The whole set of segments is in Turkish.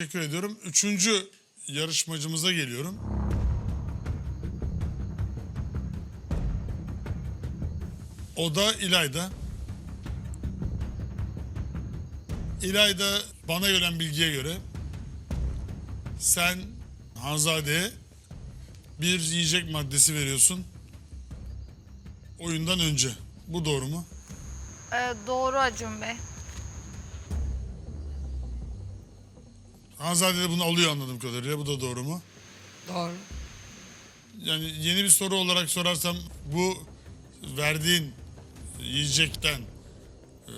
Teşekkür ediyorum. Üçüncü yarışmacımıza geliyorum. O da İlayda. İlayda bana gelen bilgiye göre sen Hanzade'ye bir yiyecek maddesi veriyorsun oyundan önce. Bu doğru mu? Ee, doğru Acun Bey. Hanzade de bunu alıyor anladığım kadarıyla. Bu da doğru mu? Doğru. Yani yeni bir soru olarak sorarsam bu verdiğin yiyecekten e,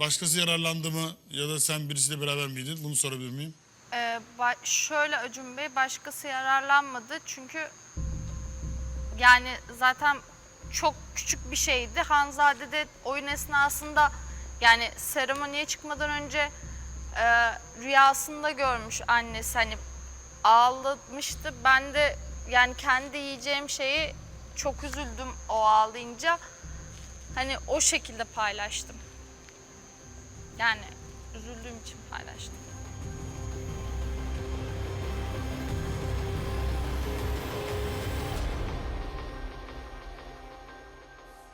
başkası yararlandı mı ya da sen birisiyle beraber miydin? Bunu sorabilir miyim? Ee, ba- şöyle Acun Bey başkası yararlanmadı çünkü yani zaten çok küçük bir şeydi. Hanzade de oyun esnasında yani seremoniye çıkmadan önce e, rüyasında görmüş annesi hani ağlamıştı. Ben de yani kendi yiyeceğim şeyi çok üzüldüm o ağlayınca. Hani o şekilde paylaştım. Yani üzüldüğüm için paylaştım.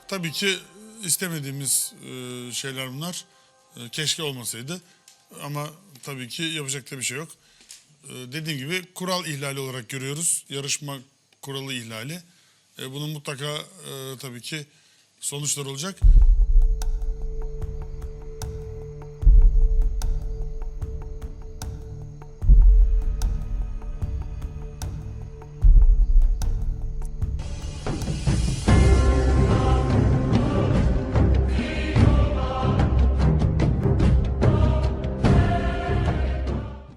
Tabii ki istemediğimiz şeyler bunlar. Keşke olmasaydı. Ama tabii ki yapacak da bir şey yok. E, Dediğim gibi kural ihlali olarak görüyoruz. Yarışma kuralı ihlali. E, Bunun mutlaka e, tabii ki sonuçları olacak.